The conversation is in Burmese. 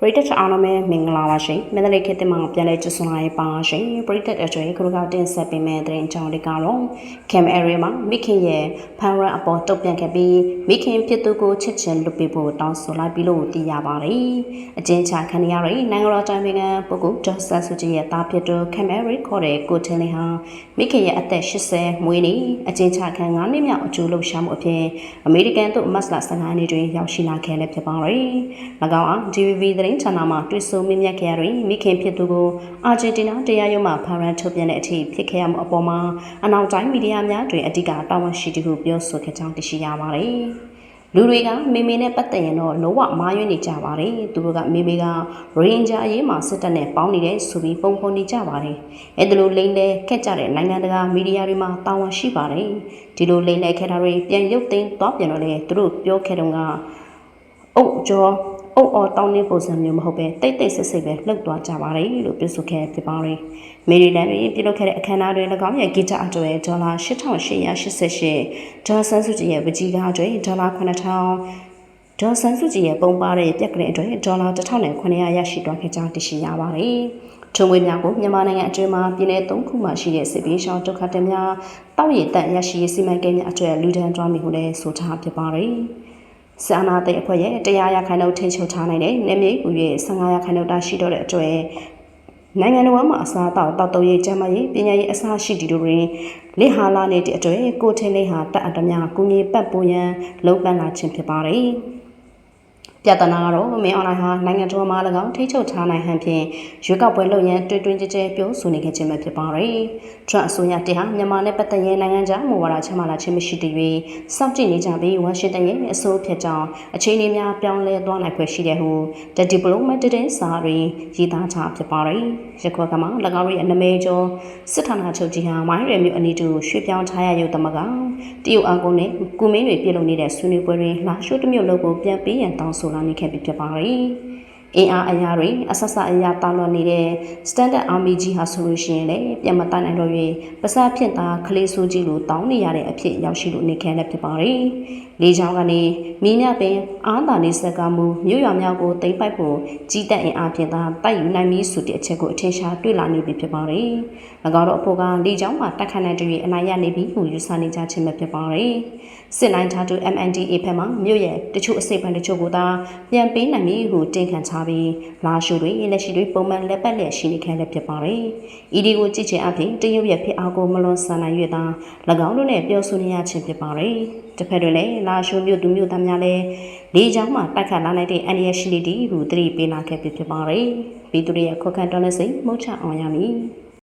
ပရိသတ်အားလုံးပဲမင်္ဂလာပါရှင်မန္တလေးခေတ်တင်မှာပြန်လဲကြဆုံလာပါရှင်ပရိသတ်အကျွေးခရုကတင်ဆက်ပေးမယ့်တဲ့ကြောင်းလေးကတော့ Cam Area မှာမိခင်ရဲ့ဖန်ရန်အပေါ်တုတ်ပြန်ခဲ့ပြီးမိခင်ဖြစ်သူကိုချစ်ချင်လွတ်ပေးဖို့တောင်းဆိုလိုက်ပြီးလို့သိရပါတယ်အကျဉ်းချခံရတဲ့နိုင်ငံတော်တိုင်ပင်ခံပုဂ္ဂိုလ်ဒေါ်ဆန်စုကြည်ရဲ့တားဖြစ်သူ Cam Area ခေါ်တဲ့ကိုထင်းလေးဟာမိခင်ရဲ့အသက်80မွေးနေ့အကျဉ်းချခံ9နှစ်မြောက်အကျိုးလှုပ်ရှားမှုအဖြစ်အမေရိကန်သို့မတ်လ15နေ့တွင်ရောက်ရှိလာခဲ့လည်းဖြစ်ပါတယ်၎င်းအား DVB သတင်းဌာနမှတွေ့ဆုံမြင့်မြတ်ခဲ့ရတွင်မိခင်ဖြစ်သူကိုအာဂျင်တီနာတရားရုံးမှဖမ်းရန်ထုတ်ပြန်တဲ့အထိဖြစ်ခဲ့ရမှုအပေါ်မှာအနောက်တိုင်းမီဒီယာများတွင်အဓိကတာဝန်ရှိသူဟုပြောဆိုခဲ့ကြောင်းသိရှိရပါတယ်။လူတွေကမေမေနဲ့ပတ်သက်ရင်တော့လုံးဝမာရွေးနေကြပါတယ်။သူတို့ကမေမေကရင်ဂျာအရေးမှာစစ်တပ်နဲ့ပေါင်းနေတဲ့ဆိုပြီးပုံဖော်နေကြပါတယ်။အဲ့ဒါလိုလိမ့်လဲခက်ကြတဲ့နိုင်ငံတကာမီဒီယာတွေမှာတာဝန်ရှိပါတယ်။ဒီလိုလိမ့်လဲခဲ့တာတွေပြန်ရုပ်သိမ်းသွားပြန်တော့လေသူတို့ပြောခဲ့တော့ကအုတ်ကျော် အုတ်အော်တောင်းနေပုံစံမျိုးမဟုတ်ပဲတိတ်တိတ်ဆိတ်ဆိတ်ပဲလှုပ်သွားကြပါတယ်လို့ပြောဆိုခဲ့ဖြစ်ပါတယ်။မေရီလန်တွင်ပြုလုပ်ခဲ့တဲ့အခမ်းအနားတွင်၎င်းရဲ့ဂီတအတွက်ဒေါ်လာ8888ဒေါ်ဆန်းစုကြည်ရဲ့ပကြီးကားအတွက်ဒေါ်လာ9000ဒေါ်ဆန်းစုကြည်ရဲ့ပုံပါတဲ့ပြက်ကလေးအတွက်ဒေါ်လာ1900ရရှိသွားခဲ့ကြောင်းသိရှိရပါတယ်။ထုံငွေများကိုမြန်မာနိုင်ငံအတွင်းမှာပြည်내၃ခုမှရှိတဲ့စစ်ပေးရှောင်းဒုက္ခသည်များတောက်ရည်တန့်ရရှိရေးစီမံကိန်းများအတွက်လူဒန်းသွားမိဟုလည်းဆိုထားဖြစ်ပါတယ်။ စာနာတဲ့အဖွဲ့ရဲ့တရားရခိုင်နှုန်းထိန်းချုပ်ထားနိုင်တဲ့နေမြေကူရဲ့15ရခိုင်နှုန်းတာရှိတော့တဲ့အတွက်နိုင်ငံတော်မှာအစားအသောက်တောက်တုံးရေးကျန်းမာရေးပညာရေးအစားရှိတီတို့တွင်လက်ဟာလာနေတဲ့အတွက်ကိုထင်းလေးဟာတက်အတများကုငီပတ်ပိုးရန်လုံပန်းလာခြင်းဖြစ်ပါတယ်။ ပြဿနာကတော့မင်းအွန်လိုင်းဟာနိုင်ငံတော်မှာ၎င်းထိချုပ်ထားနိုင်ဟန်ဖြင့်ရွေးကောက်ပွဲလုပ်ရန်တွင်တွင်ကြဲကြဲပြောဆိုနေခဲ့ခြင်းပဲဖြစ်ပါတယ်။ထရန့်အစိုးရတင်ဟာမြန်မာနဲ့ပတ်သက်ရင်နိုင်ငံခြားမူဝါဒချမှတ်လာခြင်းမရှိသေး၍စောင့်ကြည့်နေကြပြီးဝါရှင်တန်ရဲ့အဆိုးဖြစ်ကြောင်းအခြေအနေများပြောင်းလဲသွားနိုင်ဖွယ်ရှိတဲ့ဟု The Diplomat တင်စာတွင်ရေးသားထားဖြစ်ပါတယ်။ရခွက်ကမှာ၎င်းရဲ့အနမဲကျော်စစ်ဌာနချုပ်ကြီးဟာဝိုင်းရယ်မြို့အနီးတူရွှေ့ပြောင်းထားရရုံတမကတရုတ်အကုန်းနဲ့ကုမင်းတွေပြည်လုံနေတဲ့ဆွေးနွေးပွဲတွင်လာရှိုးတစ်မျိုးလုံးကိုပြန်ပေးရန်တောင်းဆိုလာနေခဲ့ပြီဖြစ်ပါတယ်။ အင်အားအရာတွေအဆက်ဆက်အရာတာလွန်နေတဲ့ Standard Army ကြီးဟာဆိုလို့ရှိရင်လည်းပြန်မတတ်နိုင်တော့၍ပစပ်ဖြစ်တာခလေးဆိုးကြီးလိုတောင်းနေရတဲ့အဖြစ်ရောက်ရှိလို့နေခဲလည်းဖြစ်ပါတယ်။လေးချောင်းကနေမင်းမြပင်အားသာနေစက်ကမှုမြို့ရွာများကိုတိမ့်ပိုက်ဖို့ကြီးတက်အင်အားဖြင့်သာတိုက်ယူနိုင်ပြီဆိုတဲ့အချက်ကိုအထင်ရှားတွေ့လာနေပြီဖြစ်ပါတယ်။၎င်းတို့အဖို့ကလေးချောင်းမှာတက်ခတ်နိုင်တွေ့အနိုင်ရနေပြီဟုယူဆနေကြခြင်းပဲဖြစ်ပါတယ်။စစ်နိုင်ထားသူ MNDA ဘက်မှမြို့ရဲ့တချို့အစိပ်ပိုင်းတချို့ကိုသာပြန်ပေးနိုင်ပြီဟုတင်ခံထားပြီးလာရှုတွေလက်ရှိတွေပုံမှန်လက်ပတ်လက်ရှိနေခဲ့လည်းဖြစ်ပါတယ်။ ED ကိုကြည့်ချင်အပြင်တရုတ်ရဲ့ဖြစ်အားကိုမလွန်ဆန်နိုင်၍သာ၎င်းတို့နဲ့ပြောဆိုနေရခြင်းဖြစ်ပါတယ်။တစ်ဖက်တွင်လည်းလာရှုမြို့သူမြို့သားများလည်းလေးချောင်းမှာတိုက်ခတ်လာနိုင်တဲ့အန်ရရှိလီတီဟုသတိပေးလာခဲ့ဖြစ်ပါတယ်။ပြည်သူတွေရဲ့ခွက်ခန့်တော်တဲ့စိတ်မှုတ်ချအောင်ရမည်။